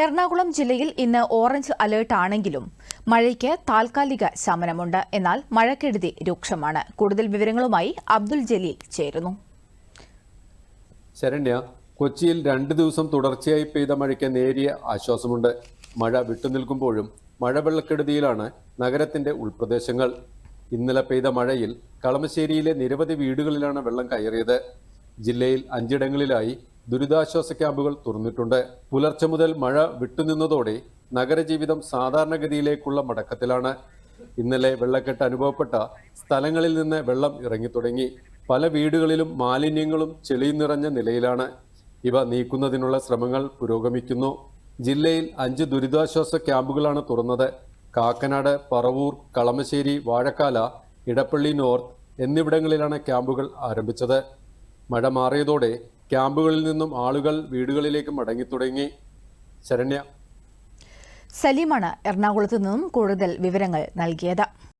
എറണാകുളം ജില്ലയിൽ ഇന്ന് orange alert ആണെങ്കിലും മഴയ്ക്ക് താൽക്കാലിക ശമനമുണ്ട്. എന്നാൽ മഴക്കെടുതി രൂക്ഷമാണ്. കൂടുതൽ വിവരങ്ങളുമായി അബ്ദുൽ ജലീൽ ചേരുന്നു. ശരണ്യ കൊച്ചിയിൽ രണ്ട് ദിവസം തുടർച്ചയായി പെയ്ത മഴയ്ക്ക് നേരിയ ആശ്വാസമുണ്ട്. മഴ വിട്ടുനിൽക്കുമ്പോഴും മഴവെള്ളക്കെടുതിയിലാണ് നഗരത്തിന്റെ ഉൾപ്രദേശങ്ങൾ. ഇന്നലെ പെയ്ത മഴയിൽ കളമശ്ശേരിയിലെ നിരവധി വീടുകളിലാണ് വെള്ളം കയറിയത്. ജില്ലയിൽ അഞ്ചിടങ്ങളിലായി ദുരിതാശ്വാസ ക്യാമ്പുകൾ തുറന്നിട്ടുണ്ട്. പുലർച്ചെ മുതൽ മഴ വിട്ടുനിന്നതോടെ നഗരജീവിതം സാധാരണഗതിയിലേക്കുള്ള മടക്കത്തിലാണ്. ഇന്നലെ വെള്ളക്കെട്ട് അനുഭവപ്പെട്ട സ്ഥലങ്ങളിൽ നിന്ന് വെള്ളം ഇറങ്ങിത്തുടങ്ങി. പല വീടുകളിലും മാലിന്യങ്ങളും ചെളി നിറഞ്ഞ നിലയിലാണ്. ഇവ നീക്കുന്നതിനുള്ള ശ്രമങ്ങൾ പുരോഗമിക്കുന്നു. ജില്ലയിൽ അഞ്ച് ദുരിതാശ്വാസ ക്യാമ്പുകളാണ് തുറന്നത്. കാക്കനാട് പറവൂർ കളമശ്ശേരി വാഴക്കാല ഇടപ്പള്ളി നോർത്ത് എന്നിവിടങ്ങളിലാണ് ക്യാമ്പുകൾ ആരംഭിച്ചത്. മഴ മാറിയതോടെ ക്യാമ്പുകളിൽ നിന്നും ആളുകൾ വീടുകളിലേക്ക് മടങ്ങിത്തുടങ്ങി. ശരണ്യ. സലീമാണ് എറണാകുളത്ത് നിന്നും കൂടുതൽ വിവരങ്ങൾ നൽകിയത്.